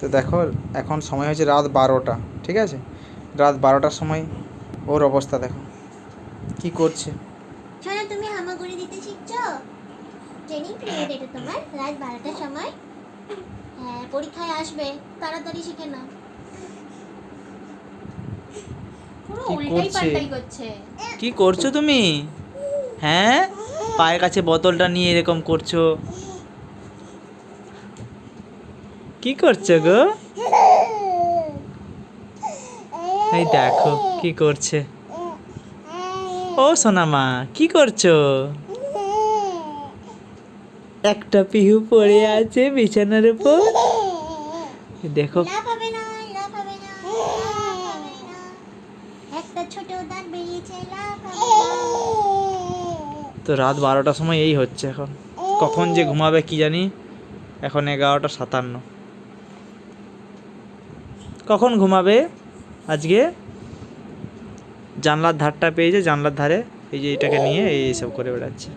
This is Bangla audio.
তো দেখো এখন সময় হয়েছে রাত বারোটা ঠিক আছে? রাত বারোটার সময় ওর অবস্থা দেখো। কি করছে? শোনো তুমি হামাগুড়ি দিতে শিখছো? ট্রেনিং পিরিয়ড এটা তোমার রাত বারোটার সময়? হ্যাঁ পরীক্ষায় আসবে তাড়াতাড়ি শিখে নাও। পুরো উল্টাই করছে? পাল্টাই করছে। কি করছ তুমি? হ্যাঁ? পায়ের কাছে বোতলটা নিয়ে এরকম করছ। কি করছ গো? এই দেখো কি করছে? ও সোনামা কি করছ? একটা পিহু পড়ে আছে বিছানার উপর। দেখো। তো রাত বারোটার সময় এই হচ্ছে এখন। কখন যে ঘুমাবে কি জানি? এখন এগারোটা সাতান্ন। কখন ঘুমাবে? আজকে? জানলার ধারটা পেয়েছে, জানলার ধারে। এই যে এটাকে নিয়ে এই সব করে বেড়াচ্ছে।